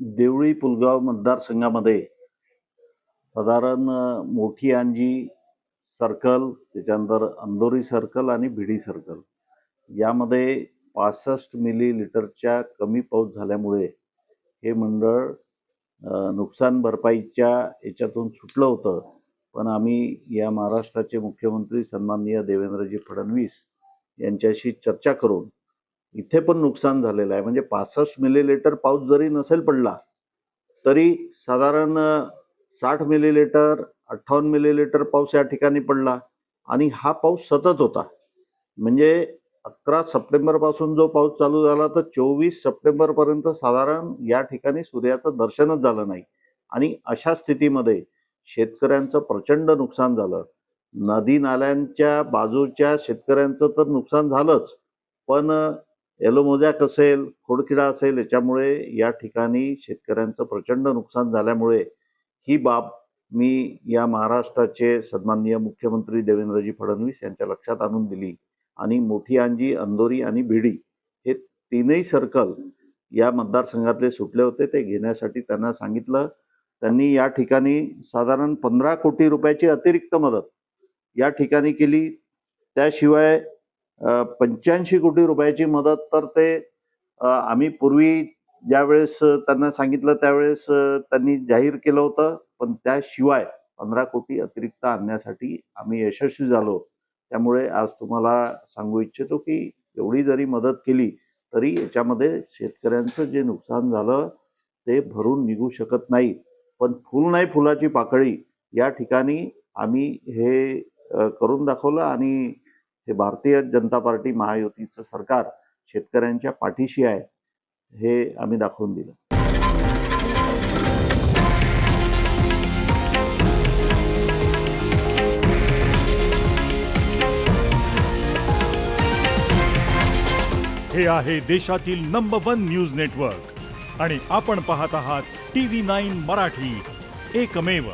देवळी पुलगाव मतदारसंघामध्ये साधारण मोठी अंजी सर्कल त्याच्यानंतर अंदोरी सर्कल आणि भिडी सर्कल. यामध्ये पासष्ट मिली लिटरच्या कमी पाऊस झाल्यामुळे हे मंडळ नुकसान भरपाईच्या याच्यातून सुटलं होतं. पण आम्ही या महाराष्ट्राचे मुख्यमंत्री सन्माननीय देवेंद्रजी फडणवीस यांच्याशी चर्चा करून इथे पण नुकसान झालेलं आहे. म्हणजे पासष्ट मिलीलिटर पाऊस जरी नसेल पडला तरी साधारण साठ मिलीलिटर अठ्ठावन्न मिलीलिटर पाऊस या ठिकाणी पडला आणि हा पाऊस सतत होता. म्हणजे अकरा सप्टेंबरपासून जो पाऊस चालू झाला तर चोवीस सप्टेंबरपर्यंत साधारण या ठिकाणी सूर्याचं दर्शनच झालं नाही. आणि अशा स्थितीमध्ये शेतकऱ्यांचं प्रचंड नुकसान झालं. नदी नाल्यांच्या बाजूच्या शेतकऱ्यांचं तर नुकसान झालंच पण एलोमोजॅक असेल खोडकिडा असेल याच्यामुळे या ठिकाणी शेतकऱ्यांचं प्रचंड नुकसान झाल्यामुळे ही बाब मी या महाराष्ट्राचे सन्माननीय मुख्यमंत्री देवेंद्रजी फडणवीस यांच्या लक्षात आणून दिली. आणि मोठी अंजी अंदोरी आणि भिडी हे तीनही सर्कल या मतदारसंघातले सुटले होते. ते घेण्यासाठी त्यांना सांगितलं. त्यांनी या ठिकाणी साधारण पंधरा कोटी रुपयाची अतिरिक्त मदत या ठिकाणी केली. त्याशिवाय पंच्याऐंशी कोटी रुपयाची मदत तर ते आम्ही पूर्वी ज्यावेळेस त्यांना सांगितलं त्यावेळेस त्यांनी जाहीर केलं होतं. पण त्याशिवाय पंधरा कोटी अतिरिक्त आणण्यासाठी आम्ही यशस्वी झालो. त्यामुळे आज तुम्हाला सांगू इच्छितो की एवढी जरी मदत केली तरी याच्यामध्ये शेतकऱ्यांचं जे नुकसान झालं ते भरून निघू शकत नाही. पण फुल नाही फुलाची पाकळी या ठिकाणी आम्ही हे करून दाखवलं आणि हे भारतीय जनता पार्टी महायुतीचं सरकार शेतकऱ्यांच्या पाठीशी आहे हे आम्ही दाखवून दिलं. हे आहे देशातील नंबर वन न्यूज नेटवर्क आणि आपण पाहत आहात टी व्ही नाईन मराठी. एकमेव